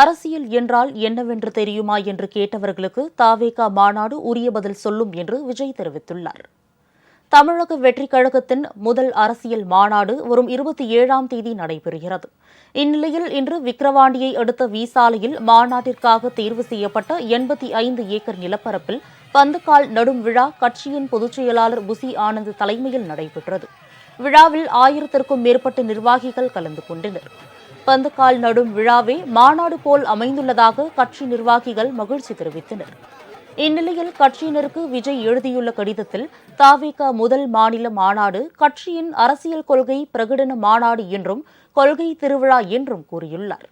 அரசியல் என்றால் என்னவென்று தெரியுமா என்று கேட்டவர்களுக்கு தாவேகா மாநாடு உரிய பதில் சொல்லும் என்று விஜய் தெரிவித்துள்ளார். தமிழக வெற்றிக் கழகத்தின் முதல் அரசியல் மாநாடு வரும் இருபத்தி ஏழாம் தேதி நடைபெறுகிறது. இந்நிலையில் இன்று விக்கிரவாண்டியை அடுத்த விசாலையில் மாநாட்டிற்காக தேர்வு செய்யப்பட்ட எண்பத்தி ஐந்து ஏக்கர் நிலப்பரப்பில் பந்துக்கால் நடும் விழா கட்சியின் பொதுச் செயலாளர் புசி ஆனந்த் தலைமையில் நடைபெற்றது. விழாவில் ஆயிரத்திற்கும் மேற்பட்ட நிர்வாகிகள் கலந்து கொண்டனர். பந்துக்கால் நடும் விழாவே மாநாடு போல் அமைந்துள்ளதாக கட்சி நிர்வாகிகள் மகிழ்ச்சி தெரிவித்தனர். இந்நிலையில் கட்சியினருக்கு விஜய் எழுதியுள்ள கடிதத்தில் தாவிக முதல் மாநில மாநாடு கட்சியின் அரசியல் கொள்கை பிரகடன மாநாடு என்றும் கொள்கை திருவிழா என்றும் கூறியுள்ளார்.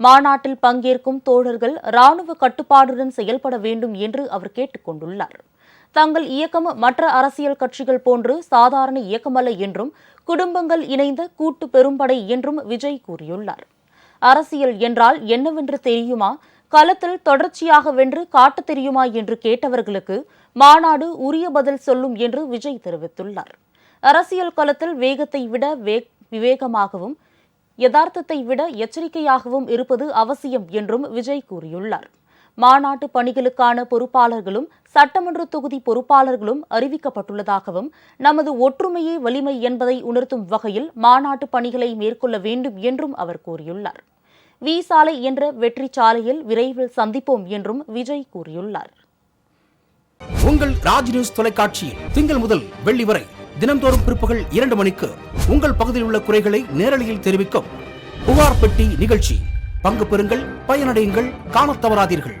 மாநாட்டில் பங்கேற்கும் தோழர்கள் ராணுவ கட்டுப்பாடுடன் செயல்பட வேண்டும் என்று அவர் கேட்டுக் கொண்டுள்ளார். தங்கள் இயக்கம் மற்ற அரசியல் கட்சிகள் போன்று சாதாரண இயக்கமல்ல என்றும் குடும்பங்கள் இணைந்த கூட்டு பெரும்படை என்றும் விஜய் கூறியுள்ளார். அரசியல் என்றால் என்னவென்று தெரியுமா? களத்தில் தொடர்ச்சியாக வென்று காட்டத் தெரியுமா என்று கேட்டவர்களுக்கு மாநாடு உரிய பதில் சொல்லும் என்று விஜய் தெரிவித்துள்ளார். அரசியல் களத்தில் வேகத்தை விட வே- விவேகமாகவும் யதார்த்தத்தை விட எச்சரிக்கையாகவும் இருப்பது அவசியம் என்றும் விஜய் கூறியுள்ளார். மாநாட்டு பணிகளுக்கான பொறுப்பாளர்களும் சட்டமன்ற தொகுதி பொறுப்பாளர்களும் அறிவிக்கப்பட்டுள்ளதாகவும் நமது ஒற்றுமையே வலிமை என்பதை உணர்த்தும் வகையில் மாநாட்டு பணிகளை மேற்கொள்ள வேண்டும் என்றும் அவர் கூறியுள்ளார். வி சாலை என்ற வெற்றி சாலையில் விரைவில் சந்திப்போம் என்றும் விஜய் கூறியுள்ளார். உங்கள் ராஜ் நியூஸ் தொலைக்காட்சியில் திங்கள் முதல் வெள்ளி வரை தினந்தோறும் பிற்பகல் இரண்டு மணிக்கு உங்கள் பகுதியில் உள்ள குறைகளை நேரலையில் தெரிவிக்கும் புகார் பெட்டி நிகழ்ச்சி. பங்கு பெறுங்கள் பயனடையுங்கள் காணத் தவறாதீர்கள்.